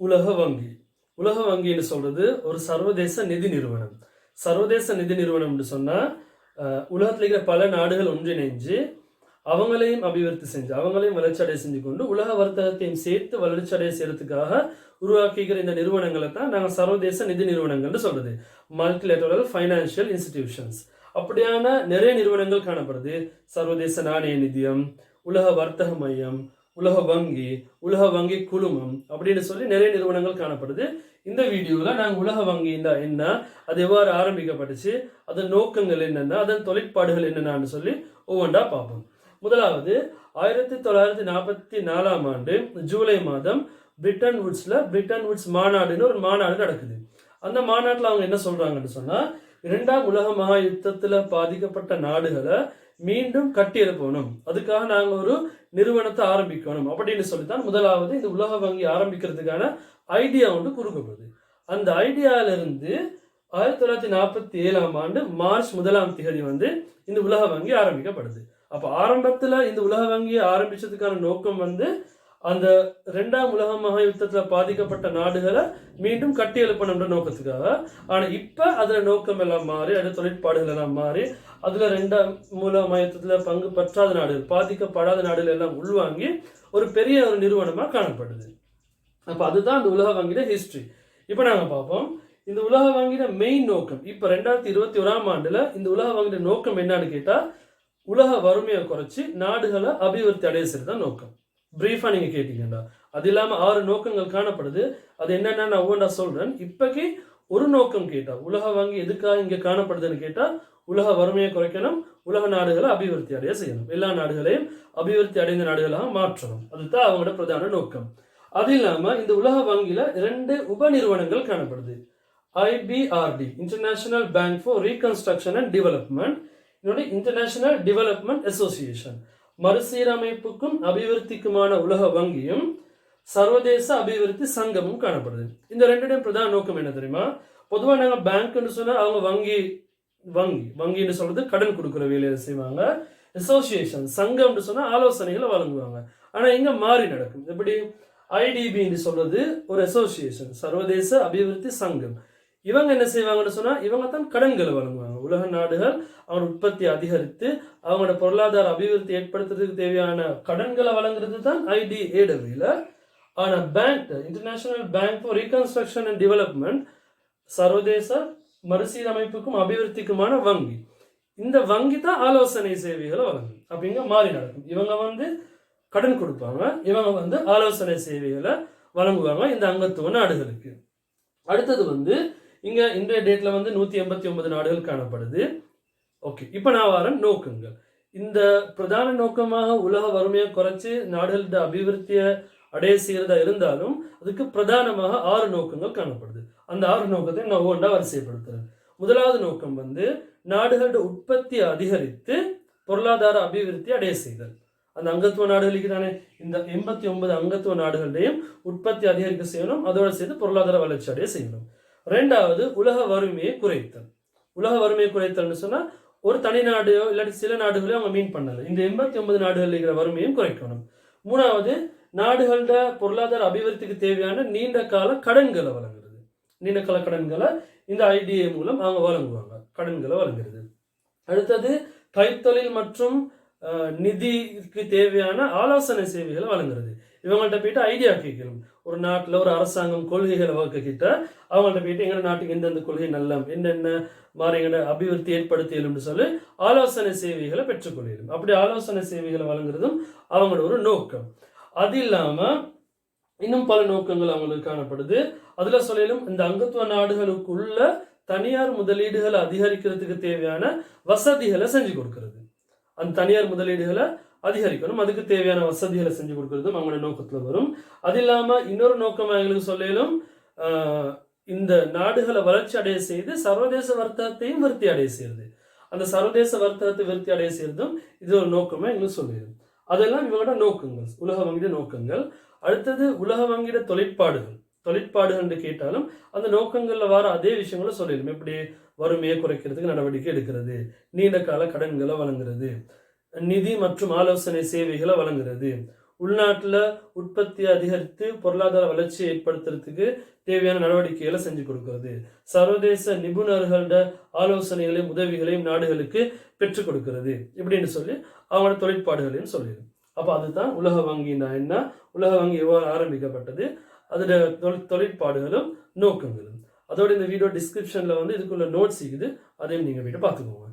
உலக வங்கி. உலக வங்கின்னு சொல்றது ஒரு சர்வதேச நிதி நிறுவனம். சர்வதேச நிதி நிறுவனம்னு சொன்னா உலகத்தில் இருக்கிற பல நாடுகள் ஒன்றிணைஞ்சு அவங்களையும் அபிவிருத்தி செஞ்சு அவங்களையும் வளர்ச்சி அடைய செஞ்சு கொண்டு உலக வர்த்தகத்தையும் சேர்த்து வளர்ச்சி அடைய செய்யறதுக்காக உருவாக்கிக்கிற இந்த நிறுவனங்களை தான் நாங்கள் சர்வதேச நிதி நிறுவனங்கள்னு சொல்றது. மல்டிலேட்டரல் ஃபைனான்சியல் இன்ஸ்டிடியூஷன்ஸ் அப்படியான நிறைய நிறுவனங்கள் காணப்படுது. சர்வதேச நாணய நிதியம் உலக வர்த்தக மையம் உலக வங்கி உலக வங்கி குழுமம் அப்படின்னு சொல்லி நிறைய நிறுவனங்கள் காணப்படுது. இந்த வீடியோவில் நாங்கள் உலக வங்கின்னா என்ன அது எவ்வாறு ஆரம்பிக்கப்பட்டுச்சு அதன் நோக்கங்கள் என்னென்ன அதன் தொழிற்பாடுகள் என்னென்னு சொல்லி ஒவ்வொன்றா பார்ப்போம். முதலாவது ஆயிரத்தி தொள்ளாயிரத்தி நாற்பத்தி நாலாம் ஆண்டு ஜூலை மாதம் பிரிட்டன் வுட்ஸில் பிரிட்டன் வுட்ஸ் மாநாடுன்னு ஒரு மாநாடு நடக்குது. அந்த மாநாட்டில் அவங்க என்ன சொல்கிறாங்கன்னு சொன்னால் இரண்டாம் உலக மகா யுத்தத்தில் பாதிக்கப்பட்ட நாடுகளை மீண்டும் கட்டியெழுப்பணும். அதுக்காக நாங்கள் ஒரு நிறுவனத்தை ஆரம்பிக்கணும் அப்படின்னு சொல்லித்தான் முதலாவது இந்த உலக வங்கி ஆரம்பிக்கிறதுக்கான ஐடியா ஒன்று கொடுக்கப்படுது. அந்த ஐடியாவிலிருந்து ஆயிரத்தி தொள்ளாயிரத்தி நாற்பத்தி ஏழாம் ஆண்டு மார்ச் முதலாம் தேதி வந்து இந்த உலக வங்கி ஆரம்பிக்கப்படுது. அப்போ ஆரம்பத்தில் இந்த உலக வங்கியை ஆரம்பிச்சதுக்கான நோக்கம் வந்து அந்த ரெண்டாம் உலக மகா பாதிக்கப்பட்ட நாடுகளை மீண்டும் கட்டி எழுப்பணுன்ற நோக்கத்துக்காக. ஆனால் இப்போ அதில் நோக்கம் எல்லாம் மாறி அது தொழிற்பாடுகள் எல்லாம் மாறி அதில் ரெண்டாம் மூல மகா பங்கு பற்றாத நாடுகள் பாதிக்கப்படாத நாடுகள் எல்லாம் உள்வாங்கி ஒரு பெரிய ஒரு நிறுவனமாக காணப்படுது. அப்போ அதுதான் அந்த உலக வங்கியோட ஹிஸ்ட்ரி இப்போ நாங்கள் பார்ப்போம். இந்த உலக வங்கியோட மெயின் நோக்கம் இப்போ ரெண்டாயிரத்தி இருபத்தி ஓராம் ஆண்டில் இந்த உலக வங்கியோட நோக்கம் என்னன்னு கேட்டால் உலக வறுமையை குறைச்சி நாடுகளை அபிவிருத்தி அடைய செய்யறது தான் நோக்கம். ப்ரீஃபாக நீங்கள் கேட்டீங்கடா அது இல்லாமல் ஆறு நோக்கங்கள் காணப்படுது. அது என்னென்ன நான் ஒவ்வொன்றா சொல்கிறேன் இப்பக்கு ஒரு நோக்கம் கேட்டால் உலக வங்கி எதுக்காக இங்கே காணப்படுதுன்னு கேட்டால் உலக வறுமையை குறைக்கணும் உலக நாடுகளை அபிவிருத்தி அடைய செய்யணும். எல்லா நாடுகளையும் அபிவிருத்தி அடைந்த நாடுகளாக மாற்றணும். அதுதான் அவங்களோட பிரதான நோக்கம். அது இல்லாமல் இந்த உலக வங்கியில் இரண்டு உப நிறுவனங்கள் காணப்படுது IBRD international bank for reconstruction and development இன்னொன்று இன்டர்நேஷனல் டெவலப்மெண்ட் அசோசியேஷன் மறுசீரமைப்புக்கும் அபிவிருத்திக்குமான உலக வங்கியும் சர்வதேச அபிவிருத்தி சங்கமும் காணப்படுது. இந்த ரெண்டுடையும் பிரதான நோக்கம் என்ன தெரியுமா? பொதுவாக நாங்கள் பேங்க்னு சொன்னால் அவங்க வங்கி வங்கி வங்கின்னு சொல்றது கடன் கொடுக்குற வேலையை செய்வாங்க. அசோசியேஷன் சங்கம்னு சொன்னால் ஆலோசனைகளை வழங்குவாங்க. ஆனால் இங்கே மாறி நடக்கும். எப்படி? ஐடிபின்னு சொல்றது ஒரு அசோசியேஷன் சர்வதேச அபிவிருத்தி சங்கம். இவங்க என்ன செய்வாங்கன்னு சொன்னால் இவங்க தான் கடன்களை வழங்குவாங்க. உலக நாடுகள் அவங்க உற்பத்தி அதிகரித்து அவங்களோட பொருளாதார அபிவிருத்தி ஏற்படுத்துறதுக்கு தேவையான கடன்களை வழங்குறது தான் ஐடிஏடபிள்யூல ஆனால் bank international bank for reconstruction and development சர்வதேச மறுசீரமைப்புக்கும் அபிவிருத்திக்குமான வங்கி. இந்த வங்கி தான் ஆலோசனை சேவைகளை வழங்கும் அப்படிங்க மாறி நடக்கும். இவங்க வந்து கடன் கொடுப்பாங்க. இவங்க வந்து ஆலோசனை சேவைகளை வழங்குவாங்க இந்த அங்கத்துவ நாடுகளுக்கு. அடுத்தது வந்து இங்கே இன்றைய டேட்டில் வந்து நூற்றி எண்பத்தி ஒன்பது நாடுகள் காணப்படுது. ஓகே இப்போ நான் வரேன் நோக்கங்கள். இந்த பிரதான நோக்கமாக உலக வறுமையை குறைச்சி நாடுகளோட அபிவிருத்தியை அடைய செய்கிறதா இருந்தாலும் அதுக்கு பிரதானமாக ஆறு நோக்கங்கள் காணப்படுது. அந்த ஆறு நோக்கத்தை நான் ஒவ்வொன்றா வரிசைப்படுத்துகிறேன் முதலாவது நோக்கம் வந்து நாடுகளோட உற்பத்தியை அதிகரித்து பொருளாதார அபிவிருத்தி அடைய செய்தல். அந்த அங்கத்துவ நாடுகளுக்கு தானே இந்த எண்பத்தி ஒன்பது அங்கத்துவ நாடுகளையும் உற்பத்தி அதிகரிக்க செய்யணும் அதோடு சேர்த்து பொருளாதார வளர்ச்சி அடைய செய்யணும். ரெண்டாவது உலக வறுமையை குறைத்தல். உலக வறுமையை குறைத்தல்னு சொன்னால் ஒரு தனி நாடையோ இல்லாட்டி சில நாடுகளையோ அவங்க மீன் பண்ணல. இந்த எண்பத்தி ஒன்பது நாடுகள் இருக்கிற வறுமையும் குறைக்கணும். மூணாவது நாடுகளோட பொருளாதார அபிவிருத்திக்கு தேவையான நீண்ட கால கடன்களை வழங்குறது. நீண்ட கால கடன்களை இந்த ஐடிஏ மூலம் அவங்க வழங்குவாங்க. கடன்களை வழங்குறது. அடுத்தது கைத்தொழில் மற்றும் நிதிக்கு தேவையான ஆலோசனை சேவைகளை வழங்குறது. இவங்கள்ட்ட போயிட்டு ஐடியா கேட்கணும். ஒரு நாட்டில் ஒரு அரசாங்கம் கொள்கைகளை வகுக்கிட்ட அவங்கள்ட்ட போயிட்டு எங்கள் நாட்டுக்கு எந்தெந்த கொள்கை நல்லம் என்னென்ன மாதிரி எங்களை அபிவிருத்தி ஏற்படுத்தியலும்னு சொல்லி ஆலோசனை சேவைகளை பெற்றுக்கொள்ளிடும் அப்படி ஆலோசனை சேவைகளை வழங்குறதும் அவங்களோட ஒரு நோக்கம். அது இல்லாம இன்னும் பல நோக்கங்கள் அவங்களுக்கு காணப்படுது. அதுல சொல்லிலும் இந்த அங்கத்துவ நாடுகளுக்குள்ள தனியார் முதலீடுகளை அதிகரிக்கிறதுக்கு தேவையான வசதிகளை செஞ்சு கொடுக்கறது. அந்த தனியார் முதலீடுகளை அதிகரிக்கணும். அதுக்கு தேவையான வசதிகளை செஞ்சு கொடுக்கறதும் அவங்களோட நோக்கத்தில் வரும். அது இல்லாமல் இன்னொரு நோக்கம் எங்களுக்கு சொல்லிலும் ஆஹ், இந்த நாடுகளை வளர்ச்சி அடைய செய்து சர்வதேச வர்த்தகத்தையும் விருத்தி அடைய செய்யுது அந்த சர்வதேச வர்த்தகத்தை விருத்தி அடைய செய்யறதும் இது ஒரு நோக்கமாக எங்களுக்கு சொல்லிடும் அதெல்லாம் இவங்களோட நோக்கங்கள் உலக வங்கியோட நோக்கங்கள். அடுத்தது உலக வங்கியோட தொழிற்பாடுகள். தொழிற்பாடுகள் என்று கேட்டாலும் அந்த நோக்கங்களில் வர அதே விஷயங்களை சொல்லிடும் எப்படி வறுமையை குறைக்கிறதுக்கு நடவடிக்கை எடுக்கிறது நீண்ட கால கடன்களை வழங்குறது நிதி மற்றும் ஆலோசனை சேவைகளை வழங்குறது. உள்நாட்டில் உற்பத்தியை அதிகரித்து பொருளாதார வளர்ச்சியை ஏற்படுத்துறதுக்கு தேவையான நடவடிக்கைகளை செஞ்சு கொடுக்கிறது. சர்வதேச நிபுணர்களோட ஆலோசனைகளையும் உதவிகளையும் நாடுகளுக்கு பெற்றுக் கொடுக்கிறது இப்படின்னு சொல்லி அவங்களோட தொழிற்பாடுகளையும் சொல்லிடு அப்போ அதுதான் உலக வங்கினா என்ன? உலக வங்கி எவ்வாறு ஆரம்பிக்கப்பட்டது? அதோட தொழில் தொழிற்பாடுகளும் நோக்கங்களும். அதோட இந்த வீடியோ டிஸ்கிரிப்ஷனில் வந்து இதுக்குள்ள நோட்ஸ் இருக்குது. அதையும் நீங்கள் வீட்டை பார்த்துக்கோங்க.